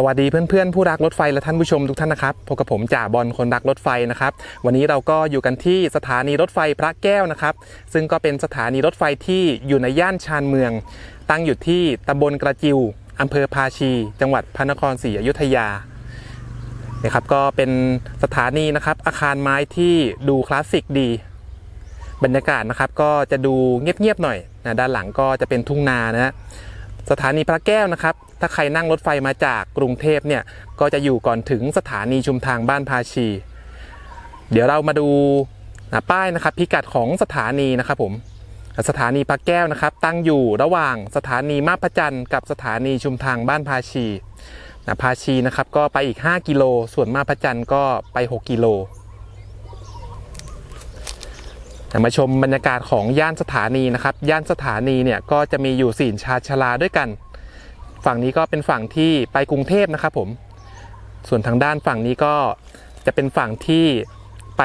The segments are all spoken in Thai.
สวัสดีเพื่อนๆผู้รักรถไฟและท่านผู้ชมทุกท่านนะครับพบกับผมจ่าบอลคนรักรถไฟนะครับ วันนี้เราก็อยู่กันที่สถานีรถไฟพระแก้วนะครับ ซึ่งก็เป็นสถานีรถไฟที่อยู่ในย่านชานเมือง ตั้งอยู่ที่ตำบลกระจิวอำเภอภาชี จังหวัดพระนครศรีอยุธยานะครับก็เป็นสถานีนะครับ อาคารไม้ที่ดูคลาสสิกดี บรรยากาศนะครับก็จะดูเงียบๆหน่อยนะด้านหลังก็จะเป็นทุ่งนานะฮะสถานีพระแก้วนะครับ ถ้าใครนั่งรถไฟมาจากกรุงเทพเนี่ยก็จะอยู่ก่อนถึงสถานีชุมทางบ้านภาชี เดี๋ยวเรามาดูป้ายนะครับพิกัดของสถานีนะครับผมสถานีพระแก้วนะครับ ตั้งอยู่ระหว่างสถานีมาพระจันทร์กับสถานีชุมทางบ้านภาชีนะภาชีนะครับก็ไปอีก 5 กิโล ส่วนมาพระจันทร์ก็ไป 6 กิโลมาชมบรรยากาศของย่านสถานีนะครับ ย่านสถานีเนี่ยก็จะมีอยู่สี่ชาชลาด้วยกัน ฝั่งนี้ก็เป็นฝั่งที่ไปกรุงเทพนะครับผม ส่วนทางด้านฝั่งนี้ก็จะเป็นฝั่งที่ไป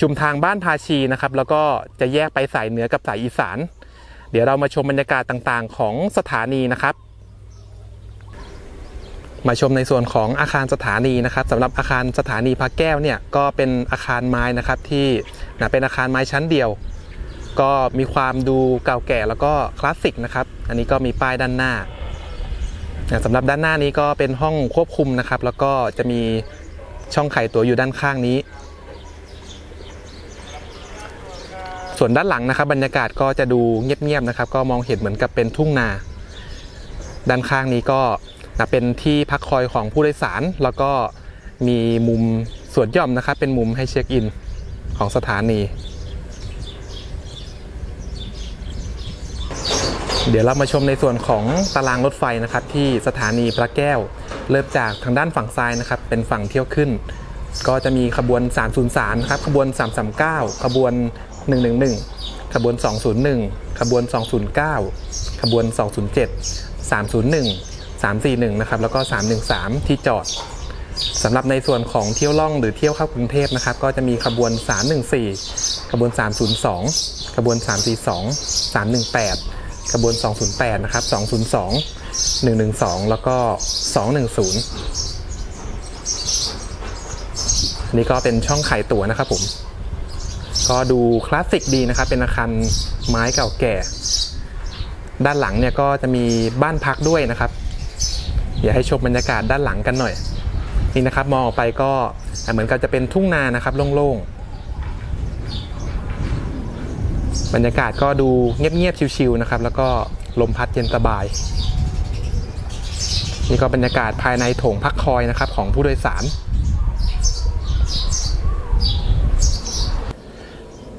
ชุมทางบ้านภาชีนะครับ แล้วก็จะแยกไปสายเหนือกับสายอีสาน เดี๋ยวเรามาชมบรรยากาศต่างๆ ของสถานีนะครับ มาชมในส่วนของอาคารสถานีนะครับสำหรับอาคารสถานีพระแก้วเนี่ยก็เป็นอาคารไม้นะครับที่นะเป็นอาคารไม้ชั้นเดียว ก็มีความดูเก่าแก่แล้วก็คลาสสิกนะครับ อันนี้ก็มีป้ายด้านหน้า สำหรับด้านหน้านี้ก็เป็นห้องควบคุมนะครับ แล้วก็จะมีช่องไขตัวอยู่ด้านข้างนี้ ส่วนด้านหลังนะครับ บรรยากาศก็จะดูเงียบๆนะครับ ก็มองเห็นเหมือนกับเป็นทุ่งนา ด้านข้างนี้ก็นะเป็นที่พักคอยของผู้โดยสาร แล้วก็มีมุมสวนหย่อมนะครับ เป็นมุมให้เช็คอินของสถานี เดี๋ยวเรามาชมในส่วนของตารางรถไฟนะครับที่สถานีพระแก้ว เริ่มจากทางด้านฝั่งซ้ายนะครับเป็นฝั่งเที่ยวขึ้น ก็จะมีขบวน 303นะครับขบวน 339 ขบวน 111 ขบวน 201 ขบวน 209 ขบวน 207 301 341นะครับแล้วก็ 313 ที่จอดสำหรับในส่วนของเที่ยวล่องหรือเที่ยวเข้ากรุงเทพนะครับ ก็จะมีขบวน 314 ขบวน 302 ขบวน 342 318 ขบวน 208 นะครับ 202 112 แล้วก็ 210อันนี้ก็เป็นช่องขายตั๋วนะครับผม ก็ดูคลาสสิกดีนะครับ เป็นอาคารไม้เก่าแก่ ด้านหลังเนี่ยก็จะมีบ้านพักด้วยนะครับอยากให้ชมบรรยากาศด้านหลังกันหน่อย นี่นะครับมองออกไปก็เหมือนกับจะเป็นทุ่งนานะครับโล่งๆ บรรยากาศก็ดูเงียบๆชิวๆนะครับ แล้วก็ลมพัดเย็นสบาย นี่ก็บรรยากาศภายในโถงพักคอยนะครับ ของผู้โดยสาร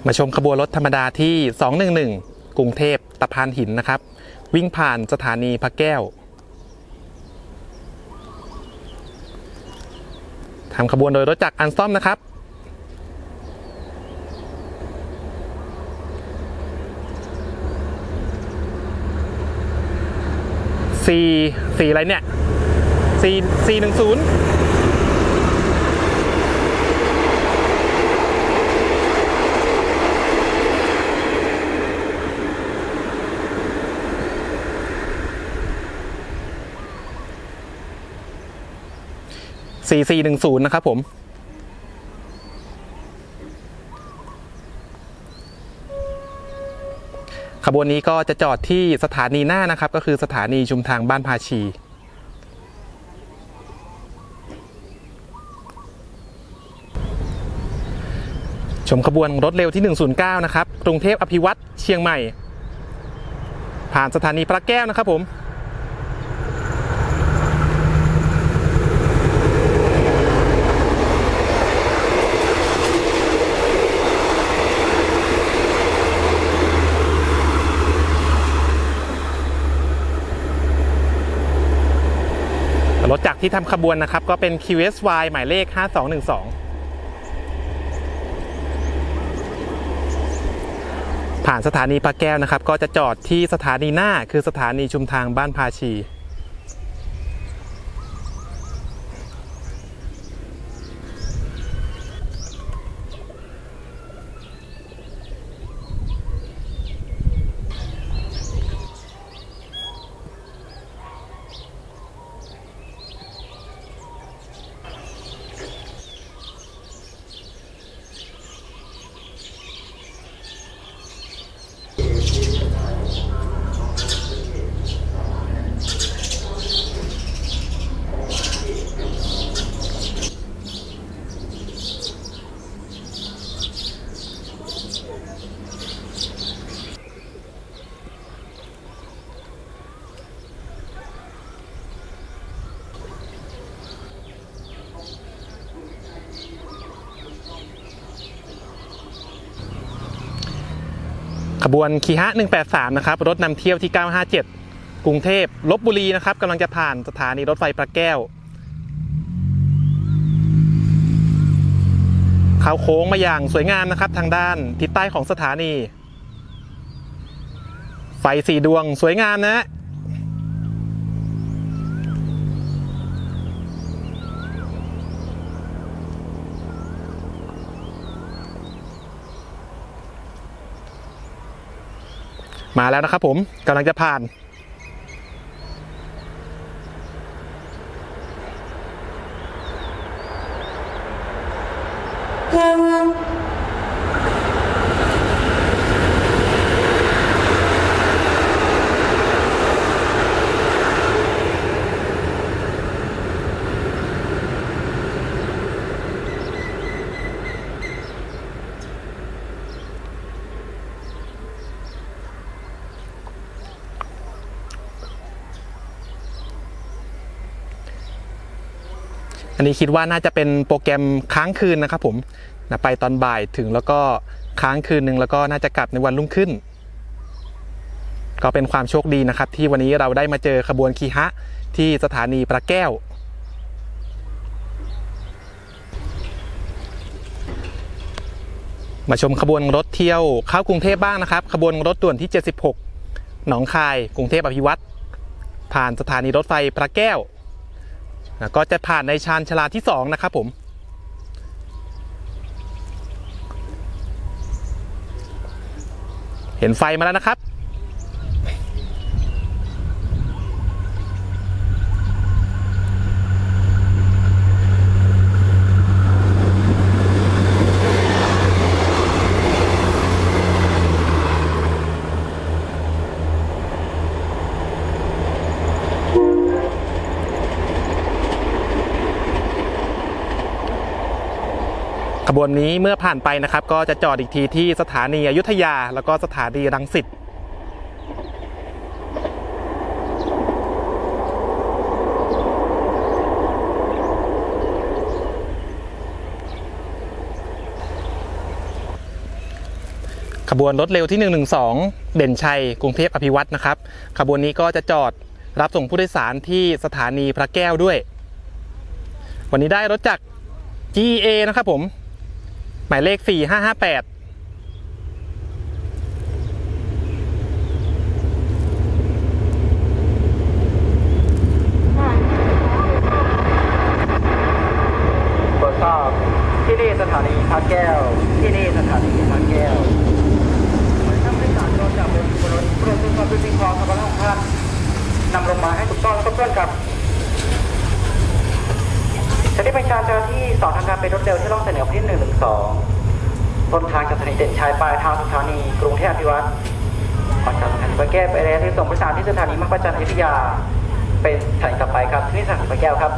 มาชมขบวนรถธรรมดาที่ 211 กรุงเทพตะพานหินนะครับ วิ่งผ่านสถานีพระแก้วทำขบวนโดยรถจักรอันซ่อมนะครับ สี่สี่อะไรเนี่ยสี่สี่หนึ่งศูนย์สี่สี่หนึ่งศูนย์นะครับผม บวนนี้ก็จะจอดที่สถานีหน้านะครับ ก็คือสถานีชุมทางบ้านภาชี ชมขบวนรถเร็วที่ 109 นะครับ กรุงเทพอภิวัตรเชียงใหม่ ผ่านสถานีพระแก้วนะครับผม รถจักรที่ทำขบวนนะครับ ก็เป็น QSY หมายเลข 5212 ผ่านสถานีพระแก้วนะครับ ก็จะจอดที่สถานีหน้าคือสถานีชุมทางบ้านพาชี บวนคีฮะ183 นะครับ รถนำเที่ยวที่ 957 กรุงเทพลบบุรีนะครับกำลังจะผ่านสถานีรถไฟพระแก้ว เขาโค้งมาอย่างสวยงามนะครับ ทางด้านทิศใต้ของสถานี ไฟสีดวงสวยงามนะ มาแล้วนะครับผมกำลังจะผ่าน อันนี้คิดว่าน่าจะเป็นโปรแกรมค้างคืนนะครับผมนะไปตอนบ่ายถึงแล้วก็ค้างคืนหนึ่งแล้วก็น่าจะกลับในวันรุ่งขึ้น ก็เป็นความโชคดีนะครับ ที่วันนี้เราได้มาเจอขบวนคีฮะที่สถานีพระแก้ว มาชมขบวนรถเที่ยวเข้ากรุงเทพบ้างนะครับ ขบวนรถด่วนที่ 76 หนองคาย กรุงเทพอภิวัตรผ่านสถานีรถไฟพระแก้ว นะก็จะผ่านในชานชาลาที่2นะครับผมเห็นไฟมาแล้วนะครับ ขบวนนี้เมื่อผ่านไปนะครับ ก็จะจอดอีกทีที่สถานีอยุธยา แล้วก็สถานีรังสิตขบวนรถเร็วที่ 112 เด่นชัย กรุงเทพอภิวัตรนะครับ ขบวนนี้ก็จะจอดรับส่งผู้โดยสารที่สถานีพระแก้วด้วย วันนี้ได้รถจาก GA นะครับผม หมายเลข 4558 ตรวจสอบที่นี่สถานีพระแก้ว ที่นี่สถานีพระแก้วขอให้ท่านผู้โดยสารลงจากบนบนรถโปรดตรวจสอบด้วยสิ่งของสำหรับของท่านนำลงมาให้ถูกต้องแล้วก็เพื่อนกับจะได้เป็นการเจ้าหน้าที่สอนทางการเป็นรถเร็วที่ล่องเสนอที่หนึ่งหนึ่ง สองต้นทางจากสถานีเด่นชัยปลายทางสถานีกรุงเทพอภิวัตรก่อนจากสถานีพระแก้วไปแล้วที่ส่งประสานที่สถานีมักประจันอยุธยา เป็นสถานีต่อไปครับที่นี่สถานีพระแก้วครับ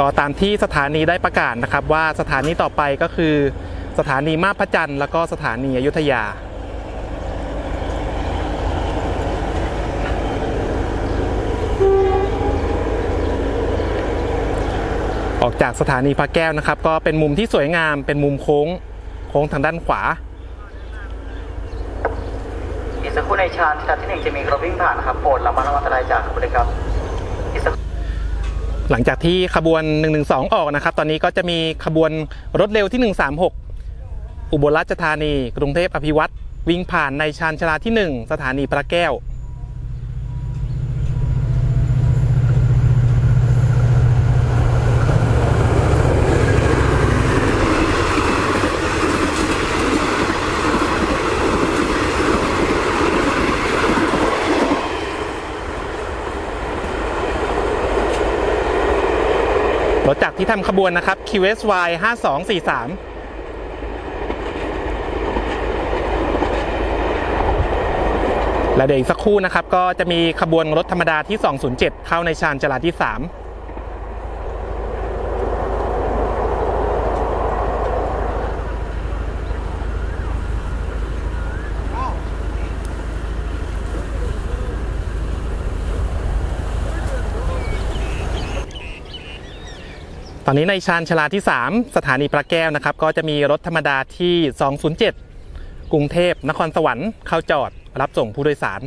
ก็ตามที่สถานีได้ประกาศนะครับ ว่าสถานีต่อไปก็คือสถานีมาพระจันทร์แล้วก็สถานีอยุธยา ออกจากสถานีพระแก้วนะครับ ก็เป็นมุมที่สวยงามเป็นมุมโค้งโค้งทางด้านขวาอีกสักครู่ในชานที่ที่หนึ่งจะมีรถวิ่งผ่านนะครับโปรดระมัดระวังอันตรายจากขบวนเลยครับ หลังจากที่ขบวน 112 ออกนะครับ ตอนนี้ก็จะมีขบวนรถเร็วที่ 136 อุบลราชธานี กรุงเทพอภิวัตรวิ่งผ่านในชานชาลาที่ 1 สถานีพระแก้ว รถจักรทำขบวนนะครับ QSY 5243และเดี๋ยวอีกสักครู่นะครับ ก็จะมีขบวนรถธรรมดาที่ 207 เข้าในชานจราที่ 3 อนนี้ในชานชลาที่ 3 สถานีพระแก้วนะครับ ก็จะมีรถธรรมดาที่ 207 กรุงเทพนครสวรรค์เข้าจอดรับส่งผู้โดยสาร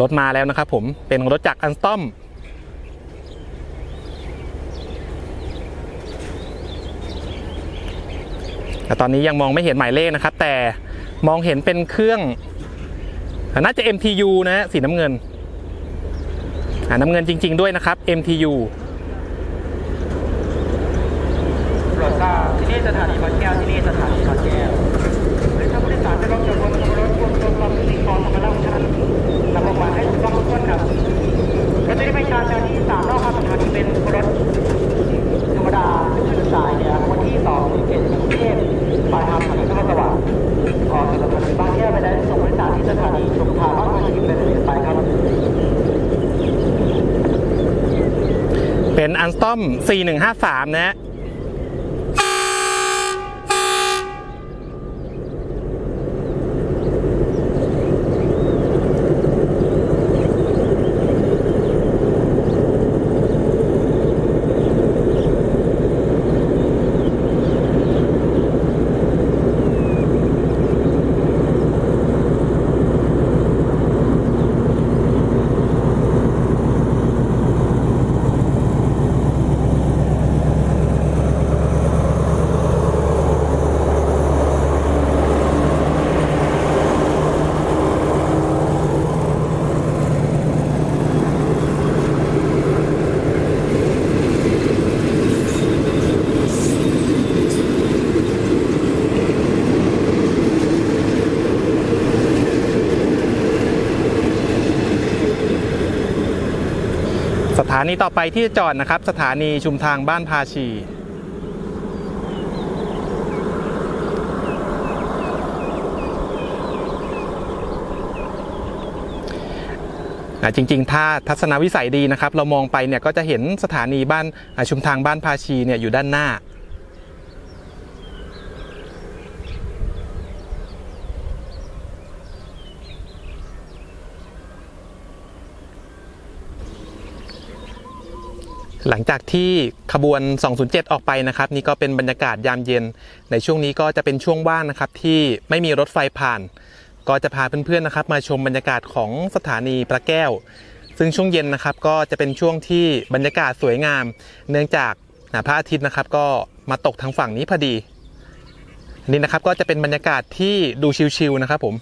รถมาแล้วนะครับผมเป็นรถจากอันสตอมแต่ตอนนี้ยังมองไม่เห็นหมายเลขนะครับ แต่มองเห็นเป็นเครื่อง น่าจะ MTU นะสีน้ำเงินน้ำเงินจริง ๆ ด้วยนะครับ MTU โปรดทราบที่นี่สถานีวัดแก้วที่นี่สถานีวัดแก้วหรือถ้าผู้โดยสารจะลงจากบนรถควรจะรับสิ่งของมารับท่านนำลงมาให้ถูกต้องทุกคนครับรถที่ไม่ชาร์จที่สามนอกสถานีเป็นรถธรรมดาซึ่งขึ้นสายเนี่ยวันที่สองเขตกรุงเทพปลายทางสถานีนครสวรรค์ออกจากสถานีบางแก้วไปได้ส่งผู้โดยสารที่สถานีชุมทางบ้านพาชีเป็นเรียนไปครับ เป็น อันสตอม 4153 นะ นีต่อไปที่จอดนะครับ สถานีชุมทางบ้านพาชี จริงๆ ถ้าทัศนวิสัยดีนะครับ เรามองไปเนี่ยก็จะเห็นสถานีบ้านชุมทางบ้านพาชีเนี่ยอยู่ด้านหน้า หลังจากที่ขบวน 207 ออกไปนะครับนี่ก็เป็นบรรยากาศยามเย็น ในช่วงนี้ก็จะเป็นช่วงว่างนะครับที่ไม่มีรถไฟผ่าน ก็จะพาเพื่อนๆนะครับ มาชมบรรยากาศของสถานีพระแก้ว ซึ่งช่วงเย็นนะครับก็จะเป็นช่วงที่บรรยากาศสวยงาม เนื่องจากอ่าพระอาทิตย์นะครับ ก็มาตกทางฝั่งนี้พอดีนี่นะครับก็จะเป็นบรรยากาศที่ดูชิลๆนะครับผม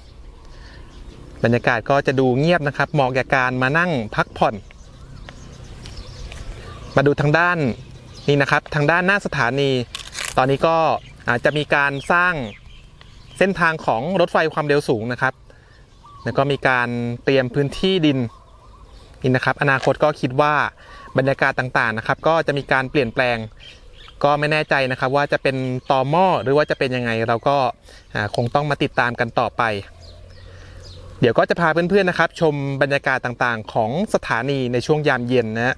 บรรยากาศก็จะดูเงียบนะครับเหมาะแก่การมานั่งพักผ่อน มาดูทางด้านนี่นะครับ ทางด้านหน้าสถานี ตอนนี้ก็อาจจะมีการสร้างเส้นทางของรถไฟความเร็วสูงนะครับ แล้วก็มีการเตรียมพื้นที่ดินนี่นะครับ อนาคตก็คิดว่าบรรยากาศต่างๆนะครับ ก็จะมีการเปลี่ยนแปลง ก็ไม่แน่ใจนะครับ ว่าจะเป็นต่อหม้อหรือว่าจะเป็นยังไง เราก็คงต้องมาติดตามกันต่อไป เดี๋ยวก็จะพาเพื่อนๆนะครับ ชมบรรยากาศต่างๆ ของสถานีในช่วงยามเย็นนะ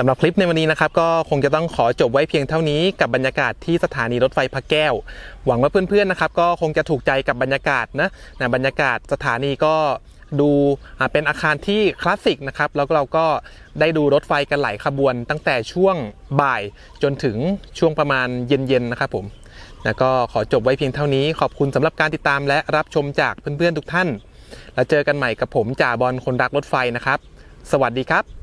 สำหรับคลิปในวันนี้นะครับก็คงจะต้องขอจบไว้เพียงเท่านี้กับบรรยากาศที่สถานีรถไฟพระแก้ว หวังว่าเพื่อนๆนะครับก็คงจะถูกใจกับบรรยากาศนะนะบรรยากาศสถานีก็ดูเป็นอาคารที่คลาสสิกนะครับแล้วเราก็ได้ดูรถไฟกันหลายขบวน ตั้งแต่ช่วงบ่ายจนถึงช่วงประมาณเย็นๆนะครับผมแล้วก็ขอจบไว้เพียงเท่านี้ ขอบคุณสำหรับการติดตามและรับชมจากเพื่อนๆทุกท่าน แล้วเจอกันใหม่กับผมจ่าบอลคนรักรถไฟนะครับ สวัสดีครับ